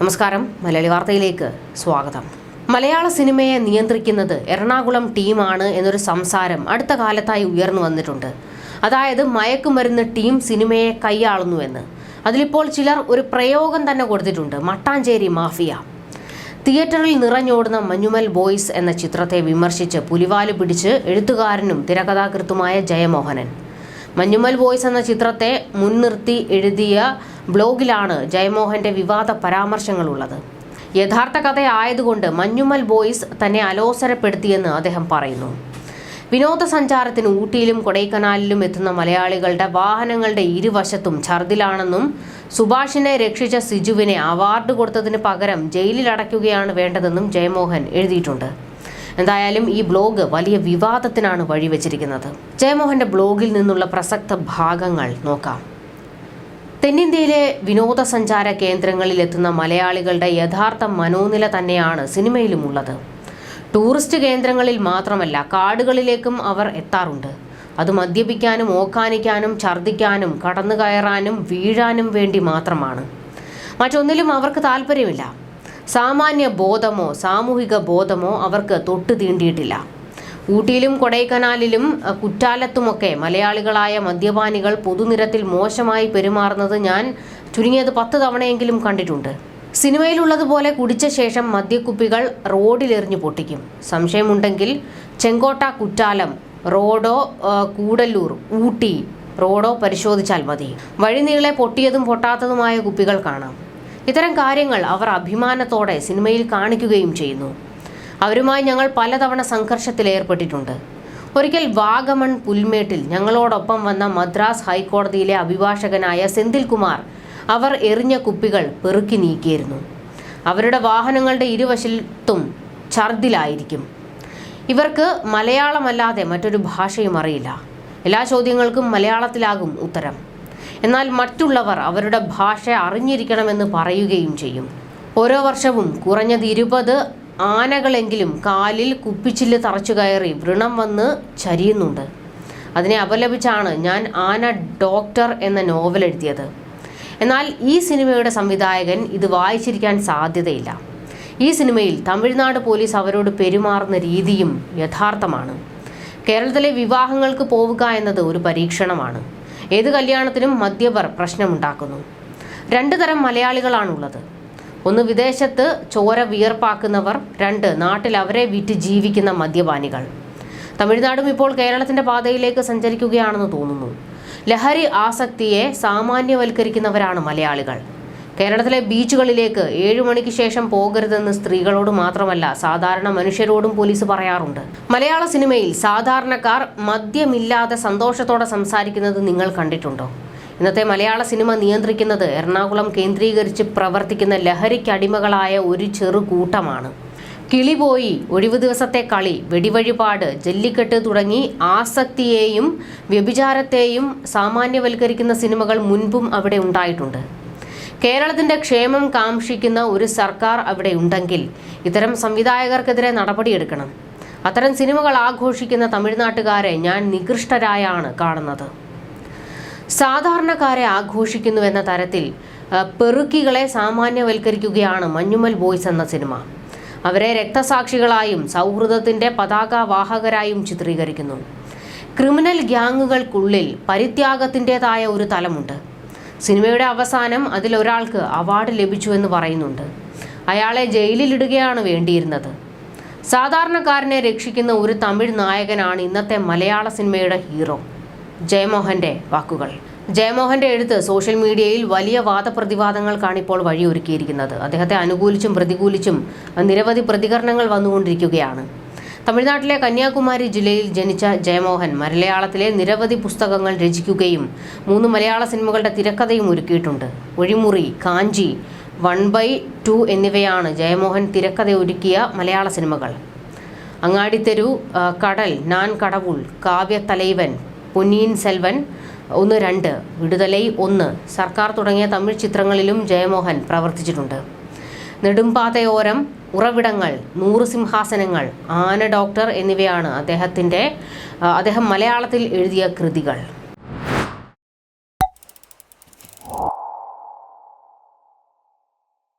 നമസ്കാരം. മലയാളി വാർത്തയിലേക്ക് സ്വാഗതം. മലയാള സിനിമയെ നിയന്ത്രിക്കുന്നത് എറണാകുളം ടീമാണ് എന്നൊരു സംസാരം അടുത്ത കാലത്തായി ഉയർന്നു വന്നിട്ടുണ്ട്. അതായത് മയക്കുമരുന്ന് ടീം സിനിമയെ കൈയാളുന്നുവെന്ന് അതിലിപ്പോൾ ചിലർ ഒരു പ്രയോഗം തന്നെ കൊടുത്തിട്ടുണ്ട്. മട്ടാഞ്ചേരി മാഫിയ. തിയേറ്ററിൽ നിറഞ്ഞോടുന്ന മഞ്ഞുമൽ ബോയ്സ് എന്ന ചിത്രത്തെ വിമർശിച്ച് പുലിവാൽ പിടിച്ച് എഴുത്തുകാരനും തിരക്കഥാകൃത്തുമായ ജയമോഹനൻ. മഞ്ഞുമൽ ബോയ്സ് എന്ന ചിത്രത്തെ മുൻനിർത്തി എഴുതിയ ബ്ലോഗിലാണ് ജയമോഹന്റെ വിവാദ പരാമർശങ്ങളുള്ളത്. യഥാർത്ഥ കഥയായതുകൊണ്ട് മഞ്ഞുമൽ ബോയ്സ് തന്നെ അലോസരപ്പെടുത്തിയെന്ന് അദ്ദേഹം പറയുന്നു. വിനോദസഞ്ചാരത്തിന് ഊട്ടിയിലും കൊടൈക്കനാലിലും എത്തുന്ന മലയാളികളുടെ വാഹനങ്ങളുടെ ഇരുവശത്തും ഛർദിലാണെന്നും സുഭാഷിനെ രക്ഷിച്ച സിജുവിനെ അവാർഡ് കൊടുത്തതിന് പകരം ജയിലിലടയ്ക്കുകയാണ് വേണ്ടതെന്നും ജയമോഹൻ എഴുതിയിട്ടുണ്ട്. എന്തായാലും ഈ ബ്ലോഗ് വലിയ വിവാദത്തിനാണ് വഴിവെച്ചിരിക്കുന്നത്. ജയമോഹന്റെ ബ്ലോഗിൽ നിന്നുള്ള പ്രസക്ത ഭാഗങ്ങൾ നോക്കാം. തെന്നിന്ത്യയിലെ വിനോദസഞ്ചാര കേന്ദ്രങ്ങളിൽ എത്തുന്ന മലയാളികളുടെ യഥാർത്ഥ മനോനില തന്നെയാണ് സിനിമയിലുമുള്ളത്. ടൂറിസ്റ്റ് കേന്ദ്രങ്ങളിൽ മാത്രമല്ല കാടുകളിലേക്കും അവർ എത്താറുണ്ട്. അത് മദ്യപിക്കാനും ഓക്കാനിക്കാനും ഛർദ്ദിക്കാനും കടന്നു കയറാനും വീഴാനും വേണ്ടി മാത്രമാണ്. മറ്റൊന്നിലും അവർക്ക് താല്പര്യമില്ല സാമാന്യ ബോധമോ സാമൂഹിക ബോധമോ അവർക്ക് തൊട്ടു തീണ്ടിയിട്ടില്ല. ഊട്ടിയിലും കൊടൈക്കനാലിലും കുറ്റാലത്തുമൊക്കെ മലയാളികളായ മദ്യപാനികൾ പൊതുനിരത്തിൽ മോശമായി പെരുമാറുന്നത് ഞാൻ ചുരുങ്ങിയത് പത്ത് തവണയെങ്കിലും കണ്ടിട്ടുണ്ട്. സിനിമയിലുള്ളതുപോലെ കുടിച്ച ശേഷം മദ്യക്കുപ്പികൾ റോഡിലെറിഞ്ഞു പൊട്ടിക്കും. സംശയമുണ്ടെങ്കിൽ ചെങ്കോട്ട കുറ്റാലം റോഡോ കൂടല്ലൂർ ഊട്ടി റോഡോ പരിശോധിച്ചാൽ മതി. വഴിനീളെ പൊട്ടിയതും പൊട്ടാത്തതുമായ കുപ്പികൾ കാണാം. ഇത്തരം കാര്യങ്ങൾ അവർ അഭിമാനത്തോടെ സിനിമയിൽ കാണിക്കുകയും ചെയ്യുന്നു. അവരുമായി ഞങ്ങൾ പലതവണ സംഘർഷത്തിൽ ഏർപ്പെട്ടിട്ടുണ്ട്. ഒരിക്കൽ വാഗമൺ പുൽമേട്ടിൽ ഞങ്ങളോടൊപ്പം വന്ന മദ്രാസ് ഹൈക്കോടതിയിലെ അഭിഭാഷകനായ സെന്തിൽകുമാർ അവർ എറിഞ്ഞ കുപ്പികൾ പെറുക്കി നീക്കിയിരുന്നു. അവരുടെ വാഹനങ്ങളുടെ ഇരുവശത്തും ഛർദിലായിരിക്കും. ഇവർക്ക് മലയാളമല്ലാതെ മറ്റൊരു ഭാഷയും അറിയില്ല. എല്ലാ ചോദ്യങ്ങൾക്കും മലയാളത്തിലാകും ഉത്തരം. എന്നാൽ മറ്റുള്ളവർ അവരുടെ ഭാഷ അറിഞ്ഞിരിക്കണമെന്ന് പറയുകയും ചെയ്യും. ഓരോ വർഷവും കുറഞ്ഞത് ഇരുപത് ആനകളെങ്കിലും കാലിൽ കുപ്പിച്ചില്ല് തറച്ചു കയറി വ്രണം വന്ന് ചരിയുന്നുണ്ട്. അതിനെ അപലപിച്ചാണ് ഞാൻ ആന ഡോക്ടർ എന്ന നോവൽ എഴുതിയത്. എന്നാൽ ഈ സിനിമയുടെ സംവിധായകൻ ഇത് വായിച്ചിരിക്കാൻ സാധ്യതയില്ല. ഈ സിനിമയിൽ തമിഴ്നാട് പോലീസ് അവരോട് പെരുമാറുന്ന രീതിയും യഥാർത്ഥമാണ്. കേരളത്തിലെ വിവാഹങ്ങൾക്ക് പോവുക എന്നത് ഒരു പരീക്ഷണമാണ്. ഏത് കല്യാണത്തിനും മദ്യപർ പ്രശ്നമുണ്ടാക്കുന്നു. രണ്ട് തരം മലയാളികളാണുള്ളത്. ഒന്ന് വിദേശത്ത് ചോര വിയർപ്പാക്കുന്നവർ രണ്ട് നാട്ടിൽ അവരെ വിറ്റ് ജീവിക്കുന്ന മദ്യപാനികൾ. തമിഴ്നാടും ഇപ്പോൾ കേരളത്തിന്റെ പാതയിലേക്ക് സഞ്ചരിക്കുകയാണെന്ന് തോന്നുന്നു. ലഹരി ആസക്തിയെ സാമാന്യവൽക്കരിക്കുന്നവരാണ് മലയാളികൾ. കേരളത്തിലെ ബീച്ചുകളിലേക്ക് ഏഴു മണിക്ക് ശേഷം പോകരുതെന്ന് സ്ത്രീകളോട് മാത്രമല്ല സാധാരണ മനുഷ്യരോടും പോലീസ് പറയാറുണ്ട്. മലയാള സിനിമയിൽ സാധാരണക്കാർ മദ്യമില്ലാതെ സന്തോഷത്തോടെ സംസാരിക്കുന്നത് നിങ്ങൾ കണ്ടിട്ടുണ്ടോ? ഇന്നത്തെ മലയാള സിനിമ നിയന്ത്രിക്കുന്നത് എറണാകുളം കേന്ദ്രീകരിച്ച് പ്രവർത്തിക്കുന്ന ലഹരിക്കടിമകളായ ഒരു ചെറു കൂട്ടമാണ് കിളിപോയി ഒഴിവു ദിവസത്തെ കളി വെടിവഴിപാട് ജല്ലിക്കെട്ട് തുടങ്ങി ആസക്തിയെയും വ്യഭിചാരത്തെയും സാമാന്യവൽക്കരിക്കുന്ന സിനിമകൾ മുൻപും അവിടെ ഉണ്ടായിട്ടുണ്ട്. കേരളത്തിന്റെ ക്ഷേമം കാംക്ഷിക്കുന്ന ഒരു സർക്കാർ അവിടെ ഉണ്ടെങ്കിൽ ഇത്തരം സംവിധായകർക്കെതിരെ നടപടിയെടുക്കണം. അത്തരം സിനിമകൾ ആഘോഷിക്കുന്ന തമിഴ്നാട്ടുകാരെ ഞാൻ നികൃഷ്ടരായാണ് കാണുന്നത്. സാധാരണക്കാരെ ആഘോഷിക്കുന്നുവെന്ന തരത്തിൽ പെറുക്കികളെ സാമാന്യവൽക്കരിക്കുകയാണ് മഞ്ഞുമൽ ബോയ്സ് എന്ന സിനിമ. അവരെ രക്തസാക്ഷികളായും സൗഹൃദത്തിന്റെ പതാകവാഹകരായും ചിത്രീകരിക്കുന്നു. ക്രിമിനൽ ഗ്യാങ്ങുകൾക്കുള്ളിൽ പരിത്യാഗത്തിന്റെതായ ഒരു തലമുണ്ട്. സിനിമയുടെ അവസാനം അതിലൊരാൾക്ക് അവാർഡ് ലഭിച്ചു എന്ന് പറയുന്നുണ്ട്. അയാളെ ജയിലിലിടുകയാണ് വേണ്ടിയിരുന്നത്. സാധാരണക്കാരനെ രക്ഷിക്കുന്ന ഒരു തമിഴ് നായകനാണ് ഇന്നത്തെ മലയാള സിനിമയുടെ ഹീറോ. ജയമോഹന്റെ വാക്കുകൾ. ജയമോഹന്റെ എഴുത്ത് സോഷ്യൽ മീഡിയയിൽ വലിയ വാദപ്രതിവാദങ്ങൾക്കാണ് ഇപ്പോൾ വഴിയൊരുക്കിയിരിക്കുന്നത്. അദ്ദേഹത്തെ അനുകൂലിച്ചും പ്രതികൂലിച്ചും നിരവധി പ്രതികരണങ്ങൾ വന്നുകൊണ്ടിരിക്കുകയാണ്. തമിഴ്നാട്ടിലെ കന്യാകുമാരി ജില്ലയിൽ ജനിച്ച ജയമോഹൻ മലയാളത്തിലെ നിരവധി പുസ്തകങ്ങൾ രചിക്കുകയും മൂന്ന് മലയാള സിനിമകളുടെ തിരക്കഥയും ഒരുക്കിയിട്ടുണ്ട്. Ozhimuri Kanchi one by two എന്നിവയാണ് ജയമോഹൻ തിരക്കഥ ഒരുക്കിയ മലയാള സിനിമകൾ. അങ്ങാടിത്തെരു കടൽ നാൻ കടവുൾ കാവ്യത്തലൈവൻ പൊന്നിയിൻ സെൽവൻ ഒന്ന് രണ്ട് വിടുതലൈ ഒന്ന് സർക്കാർ തുടങ്ങിയ തമിഴ് ചിത്രങ്ങളിലും ജയമോഹൻ പ്രവർത്തിച്ചിട്ടുണ്ട്. നെടുമ്പാതയോരം ഉറവിടങ്ങൾ നൂറ് സിംഹാസനങ്ങൾ ആന ഡോക്ടർ എന്നിവയാണ് അദ്ദേഹത്തിന്റെ അദ്ദേഹം മലയാളത്തിൽ എഴുതിയ കൃതികൾ.